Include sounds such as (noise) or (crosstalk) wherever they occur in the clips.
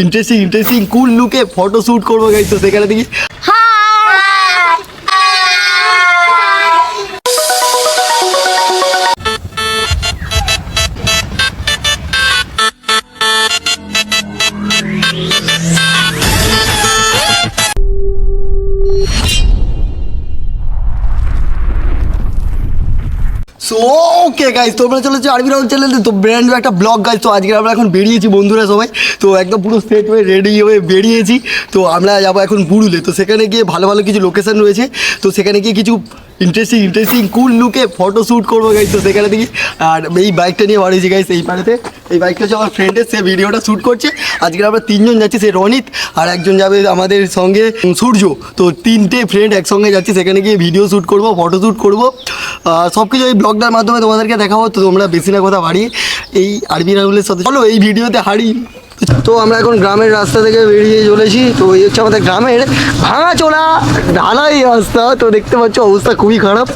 Interesting interesting কুল লুকে photo shoot করব guys তো সেখানে দেখি। ওকে গাইজ তোমরা চলেছো আরবি রাউন্ড চ্যানেলে তো ব্র্যান্ড একটা ব্লগ গাইজ তো আজকে আমরা এখন বেরিয়েছি বন্ধুরা সবাই। তো একদম পুরো সেট হয়ে রেডি হয়ে বেরিয়েছি। তো আমরা যাব এখন পুরুলে তো সেখানে গিয়ে ভালো ভালো কিছু লোকেশান রয়েছে। তো সেখানে গিয়ে কিছু ইন্টারেস্টিং ইন্টারেস্টিং কুল লুকে ফটো শ্যুট করব গাইস তো সেখানে দেখি। আর এই বাইকটা নিয়ে বাড়িয়েছি গাইস এই পাড়েতে। এই বাইকটা হচ্ছে আমার ফ্রেন্ডের সে ভিডিওটা শ্যুট করছে। আজকে আমরা তিনজন যাচ্ছি, সে রনিত আর একজন যাবে আমাদের সঙ্গে সূর্য। তো তিনটে ফ্রেন্ড একসঙ্গে যাচ্ছি, সেখানে গিয়ে ভিডিও শ্যুট করব ফটো শ্যুট করব। সব কিছু এই ব্লগটার মাধ্যমে তোমাদেরকে দেখাবো, তো তোমরা বেশি না কথা বাড়ি এই আরবি রাহুলের সাথে চলো এই ভিডিওতে হারি তো আমরা এখন গ্রামের রাস্তা থেকে বেরিয়ে চলেছি। তো এই হচ্ছে আমাদের গ্রামের ভাঙা চোলা ঢালাই রাস্তা। তো দেখতে পাচ্ছ, অবস্থা খুবই খারাপ।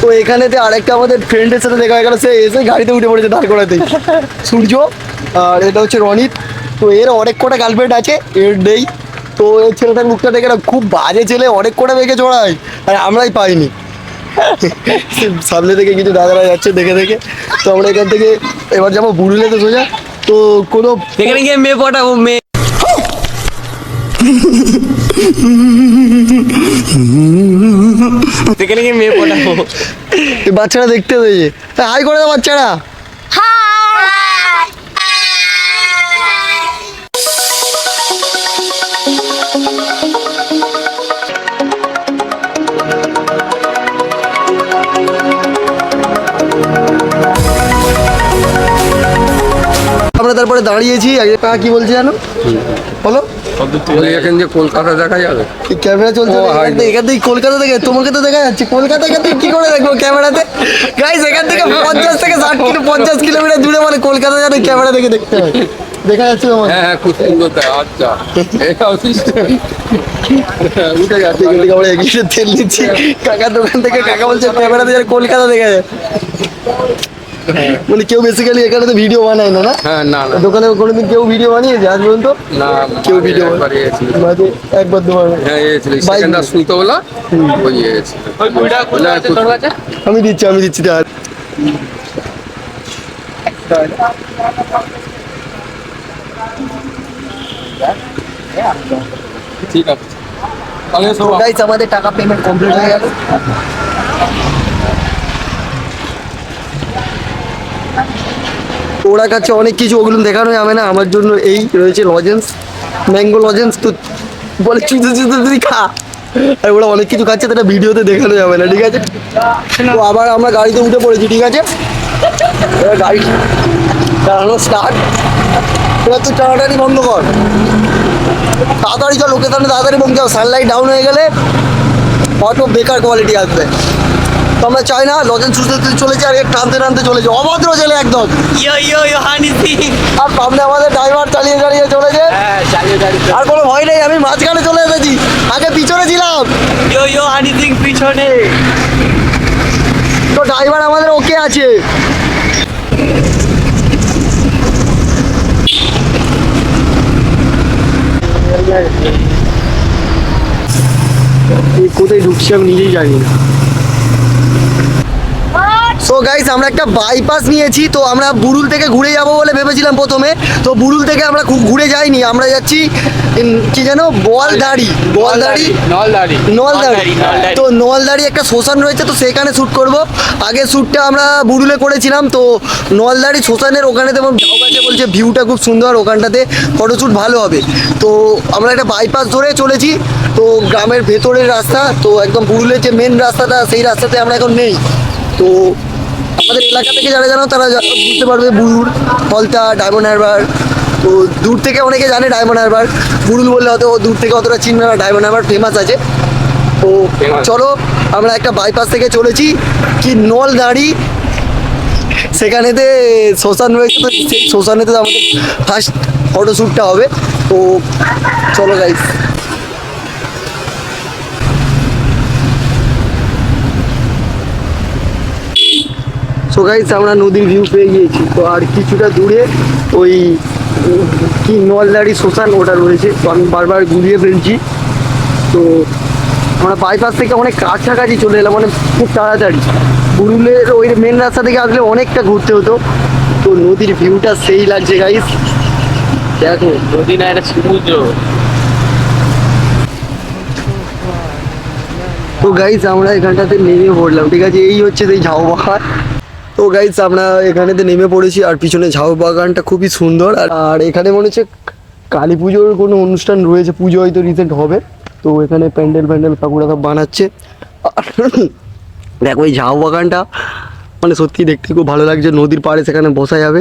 তো এখানেতে আরেকটা আমাদের ফ্রেন্ডের সাথে দেখা গেল। সে এসে গাড়িতে উঠে পড়েছে দাঁড় করাতে। সূর্য, আর এটা হচ্ছে রনিত। তো এর অনেক কটা গার্লফ্রেন্ড আছে, এর নেই। তো এই ছেলেটার মুখটা দেখে না খুব বাজে ছেলে অনেক করে মেয়েকে জড়ায় আর আমরাই পাইনি। (laughs) সামনে থেকে কিছু দাদারা যাচ্ছে দেখে দেখে। তো আমরা এখান থেকে এবার যাব বুড়ুলে তো সোজা। তো কোনো সেখানে গিয়ে মেয়ে পটাবো মেয়ে। সেখানে গিয়ে মেয়ে পটাবো। বাচ্চারা দেখতে পেয়েছে হাই করে দাও বাচ্চারা। দাঁড়িয়েছি কি বলছে জানো বলো। এখান যে কলকাতা দেখা যাবে। ক্যামেরা চলছে এখান থেকে- কলকাতা থেকে তোমাকে তো দেখা যাচ্ছে কলকাতা এখান থেকে কি করে দেখব ক্যামেরাতে? গাইস এখান থেকে পঞ্চাশ থেকে ষাট কিলো পঞ্চাশ কিলোমিটার দূরে মানে কলকাতা ক্যামেরা থেকে দেখতে হয় দেখা যাচ্ছে তোমার। হ্যাঁ হ্যাঁ খুব সুন্দর আচ্ছা। উঠে যাচ্ছে। আমরা এগিয়ে তেল নিচ্ছি। কাকার দোকান থেকে কাকা বলছে ক্যামেরাতে যেন কলকাতা দেখা যায়। মানে কেউ বেসিক্যালি এখানে তো ভিডিও বানায় না না? হ্যাঁ না না। দোকানে কোনোদিন কেউ ভিডিও বানিয়েছে? আজ পর্যন্ত? না কেউ ভিডিও একবার এসেছিল একবার দুবার। হ্যাঁ। শুনতে বলা আমি দিচ্ছি আমি দিচ্ছি তার ঠিক আছে। আমাদের টাকা পেমেন্ট কমপ্লিট হয়ে গেল। ওরা কাছে অনেক কিছু ওগুলো দেখানো যাবে না। আমার জন্য এই রয়েছে লজেন্স ম্যাঙ্গো লজেন্স তো বলে চুতে চুতে তুই খা। আর ওরা অনেক কিছু খাচ্ছে সেটা ভিডিওতে দেখানো যাবে না, ঠিক আছে? তো আবার আমরা গাড়িতে উঠে পড়েছি, ঠিক আছে? এবার গাড়ি চালানো স্টার্ট ওরা তো টানাটানি বন্ধ কর। তাড়াতাড়ি চল লোকেশনে তাড়াতাড়ি যাও। সানলাইট ডাউন হয়ে গেলে অটো বেকার কোয়ালিটি আসবে। তো আমরা চাই না লজেন সুস্থ চলেছে আর টানতে টানতে চলেছে অভদ্র ছেলে একদম। ইয়ো ইয়ো ইয়ো হানি সিং। আর সামনে আমাদের ড্রাইভার চালিয়ে চালিয়ে চলেছে হ্যাঁ চালিয়ে চালিয়ে আর কোনো ভয় নেই আমি মাঝখানে চলে এসেছি। আগে পিছনে ছিলাম। ইয়ো ইয়ো হানি সিং পিছনে। তো ড্রাইভার আমাদের ওকে আছে। এই কোথায় ঢুকছি আমি নিজেই জানি না। গাইস আমরা একটা বাইপাস নিয়েছি তো আমরা বুরুল থেকে ঘুরে যাব বলে ভেবেছিলাম প্রথমে। তো বুরুল থেকে আমরা ঘুরে যাইনি আমরা যাচ্ছি কি যেন বলদাড়ি। বলদাড়ি? নলদাড়ি। নলদাড়ি। তো নলদাড়ি একটা শ্মশান রয়েছে তো সেখানে শ্যুট করব। আগে শ্যুটটা আমরা বুরুলে করেছিলাম তো নলদাড়ি শ্মশানের ওখানে তেমন গাছে বলছে ভিউটা খুব সুন্দর ওখানটাতে ফটোশ্যুট ভালো হবে। তো আমরা একটা বাইপাস ধরে চলেছি তো গ্রামের ভেতরের রাস্তা তো একদম বুড়ুলের যে মেন রাস্তাটা সেই রাস্তাতে আমরা এখন নেই। তো আমাদের এলাকা থেকে যারা জানো তারা বুঝতে পারবে বুড়ুর ফলতা ডায়মন্ড হারবার তো দূর থেকে অনেকে জানে ডায়মন্ড হারবার বুড়ুল বললে হয়তো ও দূর থেকে অতটা চিনবে না ডায়মন্ড হারবার ফেমাস আছে। তো চলো আমরা একটা বাইপাস থেকে চলেছি। কি নল দাঁড়ি সেখানেতে শ্মশান রয়েছে তো সেই শ্মশানেতে আমাদের ফার্স্ট ফটোশ্যুটটা হবে। তো চলো গাইস সো গাইস আমরা নদীর ভিউ পেয়ে গিয়েছি। তো আর কিছুটা দূরে ওই কি নলদারি শ্মশান ওটা রয়েছে। তো আমি বারবার ঘুরিয়ে ফেলছি। তো আমরা বাইপাস থেকে অনেক কাছাকাছি চলে এলাম মানে খুব তাড়াতাড়ি। বুরুলের ওই মেন রাস্তা থেকে আসলে অনেকটা ঘুরতে হতো। তো নদীর ভিউটা সেই লাগছে গাইস দেখো। নদী না এটা সমুদ্র। তো গাইস আমরা এখানটাতে নেমে পড়লাম ঠিক আছে? এই হচ্ছে সেই ঝাউ বাগান তো গাইজ আমরা এখানেতে নেমে পড়েছি আর পিছনে ঝাউ বাগানটা খুবই সুন্দর। আর এখানে মনে হচ্ছে কালী পুজোর কোনো অনুষ্ঠান রয়েছে, পুজো হয়তো রিসেন্ট হবে। তো এখানে প্যান্ডেল প্যান্ডেল কাকুরা সব বানাচ্ছে। দেখো ওই ঝাউ বাগানটা মানে সত্যি দেখতে খুব ভালো লাগছে। নদীর পাড়ে সেখানে বসা যাবে।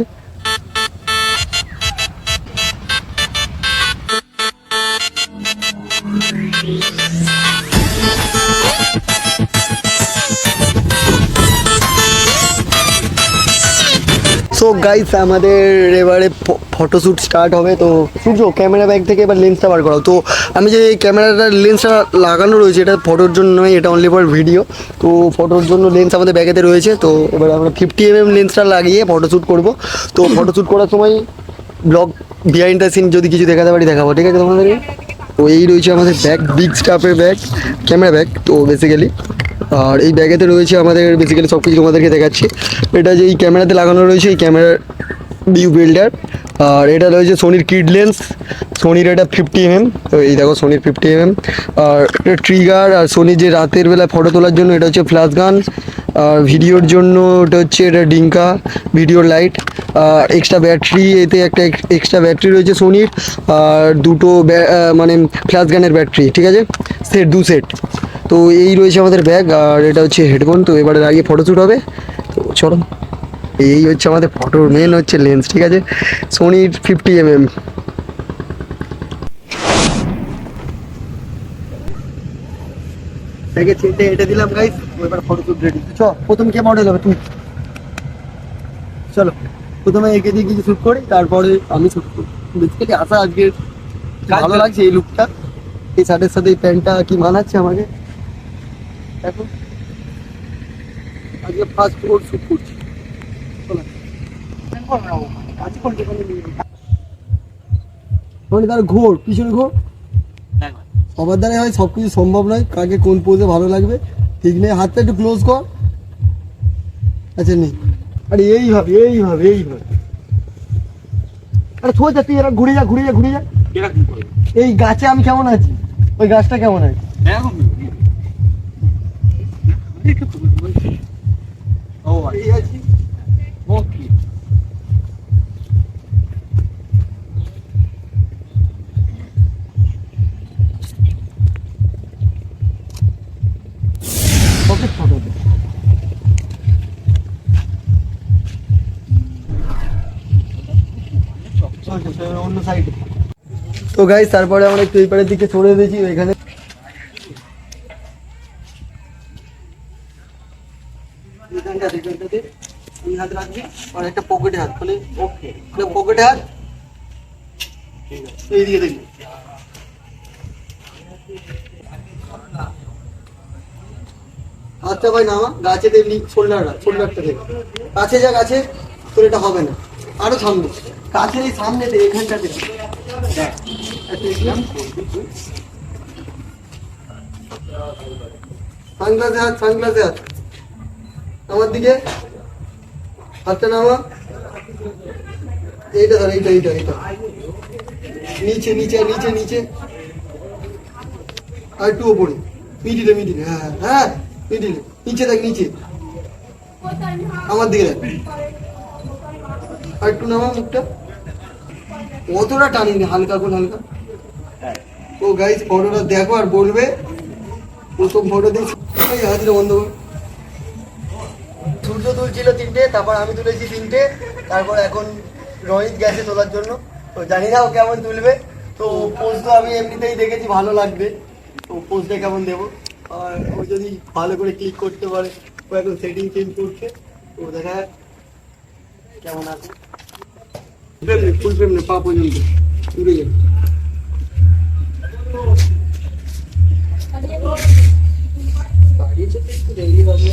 সো গাইস আমাদের এবারে ফটোশ্যুট স্টার্ট হবে। তো, সূর্য ক্যামেরা ব্যাগ থেকে এবার লেন্সটা বার করাও। তো, আমি যে ক্যামেরাটার লেন্সটা লাগানো রয়েছে, এটা ফটোর জন্য নয়, এটা অনলি ফর ভিডিও তো ফটোর জন্য লেন্স আমাদের ব্যাগেতে রয়েছে। তো, এবার আমরা ফিফটি এম এম লেন্সটা লাগিয়ে ফটোশ্যুট করব। তো ফটোশ্যুট করার সময় ব্লগ বিহাইন্ড দ্য সিন যদি কিছু দেখাতে পারি, দেখাবো। ঠিক আছে তোমাদের তো, এই রয়েছে আমাদের ব্যাগ বিগ স্টাফের ব্যাগ ক্যামেরা ব্যাগ তো বেসিক্যালি আর এই ব্যাগেতে রয়েছে আমাদের বেসিক্যালি সব কিছু তোমাদেরকে দেখাচ্ছি। এটা যে এই ক্যামেরাতে লাগানো রয়েছে, এই ক্যামেরার ভিউ বিল্ডার আর এটা রয়েছে সোনির কিড লেন্স সোনির এটা ফিফটি এমএম এই দেখো সোনির ফিফটি এমএম আর এটা ট্রিগার আর সোনির যে রাতের বেলা ফটো তোলার জন্য এটা হচ্ছে ফ্ল্যাশ গান আর ভিডিওর জন্য এটা হচ্ছে এটা ডিঙ্কা ভিডিও লাইট আর এক্সট্রা ব্যাটারি এতে একটা এক্সট্রা ব্যাটারি রয়েছে সোনির আর দুটো মানে ফ্ল্যাশ গানের ব্যাটারি ঠিক আছে? সেট দু সেট তো এই রয়েছে আমাদের ব্যাগ আর এটা হচ্ছে হেডফোন তো এবারে আগে ফটোশ্যুট হবে। তো চলো এই হচ্ছে আমাদের ফটোর মেন হচ্ছে লেন্স ঠিক আছে? সোনির ফিফটি এম এম এটা দিলাম গাইস এবার ফটোশ্যুট রেডি চ প্রথম কে মডেল হবে তুই চলো প্রথমে একে দিয়ে কিছু শ্যুট করি তারপরে আমি শ্যুট করি। বেসিক্যালি আসা আজকে ভালো লাগছে এই লুকটা এই শার্টের সাথে এই প্যান্টটা কি মানাচ্ছে আমাকে? দেখো। আজকে ফার্স্ট করছি। মানে তার ঘোর পিছনে ঘোর। সবার দ্বারা হয় সব কিছু সম্ভব নয়। কাকে কোন পোজে ভালো লাগবে ঠিক নেই। হাতটা একটু ক্লোজ কর। আচ্ছা নেই। আরে এইভাবে এইভাবে এইভাবে আরে সোজা তুই এরা ঘুরে যা ঘুরে যা ঘুরে যা। এই গাছে আমি কেমন আছি? ওই গাছটা কেমন আছে? ফটো অন্য সাইডে তো গাইস তারপরে আমরা একটু এই পাড়ের দিকে সরে দিয়েছি এখানে এইদিকে দেখবি হাতটা ভাই, নামা। গাছে দেখলি দেখ কাছে যা গাছে, তোর এটা হবে না। আরও সামনে কাছের এই সামনে দে এখানটাতে। দেখ সানগ্লাসে হাত সানগ্লাসে হাত। আমার দিকে। হাতটা নামা। এইটা ধর, এইটা এইটা এইটা। নিচে নিচে নিচে নিচে। আর একটু ওপরে। মিডিলে মিডিলে হ্যাঁ হ্যাঁ মিডিলে। নিচে দেখ, নিচে। আমার দিকে দেখ। আর একটু নামা মুখটা। অতটা টানিনি হালকা করে, হালকা। ও গাইজ ফটোটা দেখো আর বলবে। প্রথম ফটো দেখছি হাতিটা বন্ধ কর। সূর্য তুলছিল তিনটে, তারপর আমি তুলেছি তিনটে। তারপর এখন রোহিত গেছে তোলার জন্য। তো জানি না ও কেমন তুলবে। তো পোজ তো আমি এমনিতেই দেখেছি ভালো লাগবে। তো পোজটা কেমন দেবো? আর ও যদি ভালো করে ক্লিক করতে পারে ও এখন সেটিং চেঞ্জ করছে। তো দেখা যাক কেমন আছে। ফ্রেম ফুল ফ্রেম নেই পা পর্যন্ত। উড়ে যাবে। একটু দেরি হবে।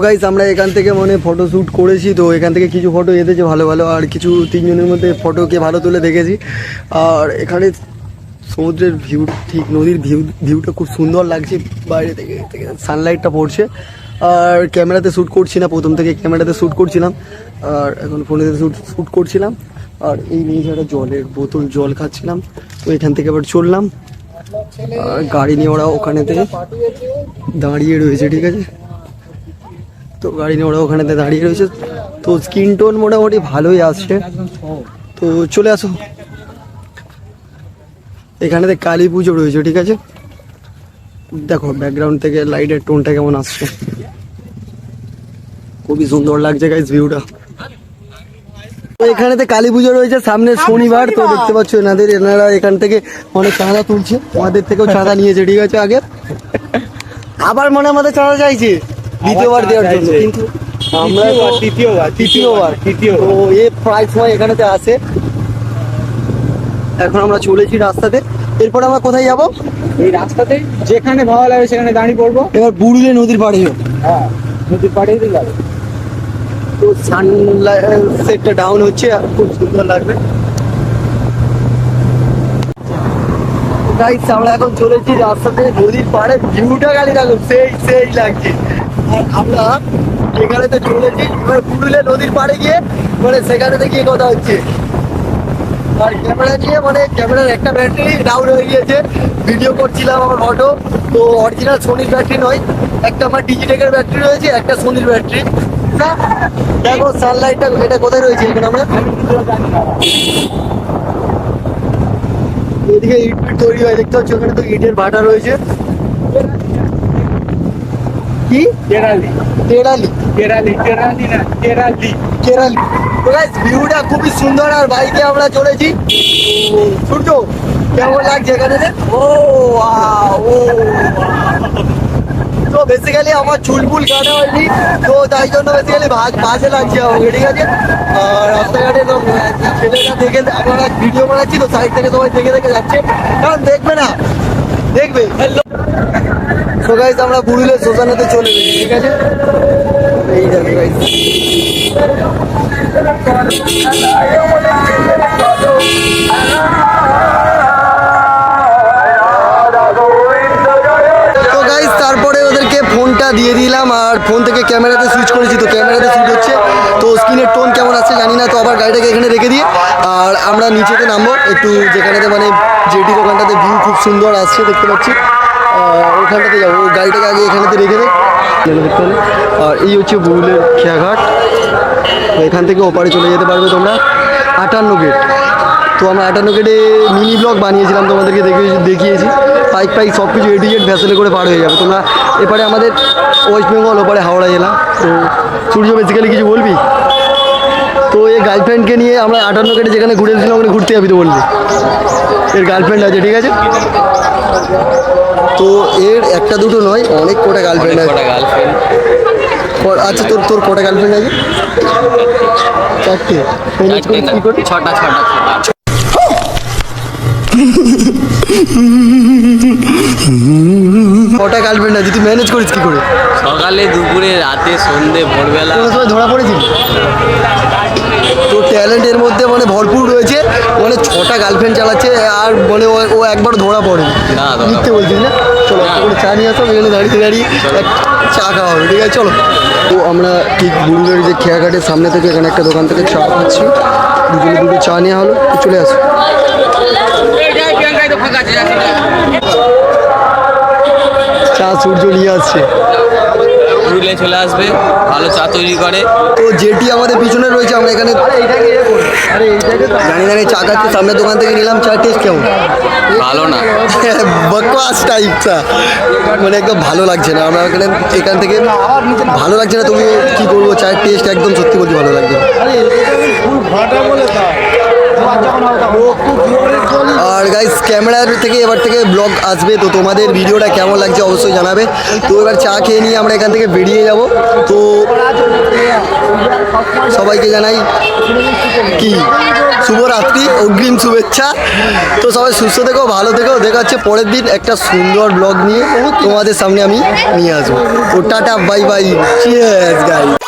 তো গাইস আমরা এখান থেকে মানে ফটো শ্যুট করেছি, তো এখান থেকে কিছু ফটো এসেছে ভালো ভালো, আর কিছু তিনজনের মধ্যে ফটোকে ভালো তুলে দেখেছি। আর এখানে সমুদ্রের ভিউ ঠিক নদীর ভিউ ভিউটা খুব সুন্দর লাগছে বাইরে থেকে থেকে সানলাইটটা পড়ছে। আর ক্যামেরাতে শ্যুট করছি না প্রথম থেকে ক্যামেরাতে শ্যুট করছিলাম। আর এখন ফোনেতে শ্যুট শ্যুট করছিলাম। আর এই নিয়ে একটা জলের বোতল জল খাচ্ছিলাম, তো এখান থেকে আবার চললাম। আর গাড়ি নিয়ে ওরা ওখানে থেকে দাঁড়িয়ে রয়েছে, ঠিক আছে? তো গাড়ি নিয়ে ওরা ওখানেতে দাঁড়িয়ে রয়েছে। তো স্কিন টোন মোটামুটি ভালোই আসছে। তো চলে আসো। এখানেতে কালী পুজো রয়েছে ঠিক আছে? দেখো ব্যাকগ্রাউন্ড থেকে লাইটের টোনটা কেমন আসছে। খুবই সুন্দর লাগছে গাইজ ভিউটা তো এখানেতে কালী পুজো রয়েছে সামনে শনিবার। তো দেখতে পাচ্ছ এনাদের এনারা এখান থেকে অনেক চাঁদা তুলছে। আমাদের থেকেও চাঁদা নিয়েছে ঠিক আছে আগে? আবার মনে আমাদের চাঁদা চাইছে? দ্বিতীয়বার দেওয়ার জন্য কিন্তু আমরা তৃতীয়বার তৃতীয়বার তৃতীয় তো এ প্রায় সময় এখানেতে আসে এখন আমরা চলেছি রাস্তাতে। এরপর আমরা কোথায় যাব? এই রাস্তাতে যেখানে ভালো লাগে সেখানে দাঁড়িয়ে পড়ব। এবার বুড়ুলে নদীর পাড়ে হ্যাঁ নদীর পাড়ে যাবে। তো সানলাইটটা ডাউন হচ্ছে খুব সুন্দর লাগবে। গাইস আমরা এখন চলেছি রাস্তাতে নদীর পাড়ে ভিউটা খালি দেখো সেই সেই লাগছে। আর আমরা এখানেতে চলেছি এবার পুরুলিয়া নদীর পাড়ে গিয়ে মানে সেখানেতে গিয়ে কথা হচ্ছে। আর ক্যামেরা নিয়ে মানে ক্যামেরার একটা ব্যাটারি ডাউন হয়ে গিয়েছে। ভিডিও করছিলাম আমার ফটো তো অরিজিনাল সোনির ব্যাটারি নয়, একটা আমার ডিজিটেকের ব্যাটারি রয়েছে, একটা সোনির ব্যাটারি দেখো সানলাইটটা এটা কোথায় রয়েছে এখানে আমরা? এদিকে ইট তৈরি হয়, দেখতে পাচ্ছ ওখানে তো ইটের ভাটা রয়েছে। কি? কেরালি। তেরালি কেরালি কেরালি না কেরালি। কেরালি। তো গাইস ভিউটা খুবই সুন্দর আর বাইকে আমরা চলেছি। সূর্য কেমন লাগছে এখানে? ও ও। তো বেসিক্যালি আমার চুলপুল কাটা হয়নি। তো তাই জন্য বেসিক্যালি বাজে লাগছে আমাকে ঠিক আছে? আর রাস্তাঘাটে তো ছেলেরা দেখে আমরা ভিডিও বানাচ্ছি তো সাইড থেকে সবাই দেখে দেখে যাচ্ছে। কারণ দেখবে না। দেখবে। তো আমরা পুরুলিয়া শ্মশানেতে চলে গেছি, ঠিক আছে? এই দেখো তারপরে ওদেরকে ফোনটা দিয়ে দিলাম, আর ফোন থেকে ক্যামেরাতে সুইচ করেছি, তো ক্যামেরাতে সুইচ হচ্ছে। তো স্ক্রিনের টোন কেমন আসছে জানি না, তো আবার গাড়িটাকে এখানে রেখে দিয়ে, আর আমরা নিচেতে নামবো। একটু যেখানেতে মানে যেটি দোকানটাতে ভিউ খুব সুন্দর আসছে, দেখতে পাচ্ছি। ওখানটাতে যাব। ওই গাড়িটাকে আগে এখানেতে রেখে দেয় আর এই হচ্ছে বুরুলের খেয়াঘাট। এখান থেকে ওপারে চলে যেতে পারবে তোমরা। আটান্ন গেট তো আমরা আটান্ন গেটে মিনি ব্লগ বানিয়েছিলাম তোমাদেরকে দেখে দেখিয়েছি। বাইক ফাইক সব কিছু এটি ভ্যাসেলে করে পার হয়ে যাবে। তোমরা এপারে আমাদের ওয়েস্ট বেঙ্গল ওপারে হাওড়া জেলা। তো সূর্য বেসিক্যালি কিছু বলবি? গার্লফ্রেন্ডকে নিয়ে আমরা আটান্ন কেটে যেখানে ঘুরে এসেছিলাম ওখানে ঘুরতে যাবি তো বলবি এর গার্লফ্রেন্ড আছে ঠিক আছে? তো এর একটা দুটো নয় অনেক কটা গার্লফ্রেন্ড আছে। আচ্ছা তোর তোর কটা গার্লফ্রেন্ড আছে? চারটে। ছটা ছটা। ছটা কটা গার্লফ্রেন্ড আছে? তুই ম্যানেজ করিস কি করে? সকালে দুপুরে রাতে সন্ধে ভোরবেলা। কোনো সময় ধরা পড়েছিল? তো ট্যালেন্টের মধ্যে মানে ভরপুর রয়েছে। মানে ছটা গার্লফ্রেন্ড চালাচ্ছে আর মানে ও ও একবার ধরা পড়ে। না, ধরা মিথ্যে বলছিস না? চলো একটা চা নিয়ে আসো এখানে দাঁড়িয়ে দাঁড়িয়ে চা খাওয়া হবে ঠিক আছে? চলো। তো আমরা ঠিক বুড়ুলের যে খেয়াঘাটের সামনে থেকে এখানে একটা দোকান থেকে চা খাচ্ছি। দুজনে দুটো চা নেওয়া হলো চলে আসো চা সূর্য নিয়ে আসছে। পুরুলিয়া চলে আসবে ভালো চা তৈরি করে। তো যেটি আমাদের পিছনে রয়েছে আমরা এখানে জানি জানি চা খাচ্ছি সামনের দোকান থেকে নিলাম চা টেস্ট কেমন? ভালো না। (laughs) বকবাস টাইপ চা। মানে একদম ভালো লাগছে না আমরা এখানে এখান থেকে ভালো লাগছে না তুমি কি করব? চায়ের টেস্ট একদম সত্যি বলছি ভালো লাগছে। আর গাইস ক্যামেরার থেকে এবার থেকে ব্লগ আসবে, তো তোমাদের ভিডিওটা কেমন লাগছে অবশ্যই জানাবে। তো এবার চা খেয়ে নিয়ে আমরা এখান থেকে বেরিয়ে যাব। তো সবাইকে জানাই কি? শুভরাত্রি, অগ্রিম শুভেচ্ছা। তো সবাই সুস্থ থেকো, ভালো থেকো। দেখা হচ্ছে পরের দিন একটা সুন্দর ব্লগ নিয়ে তোমাদের সামনে আমি নিয়ে আসব। তো টাটা বাই বাই গাইস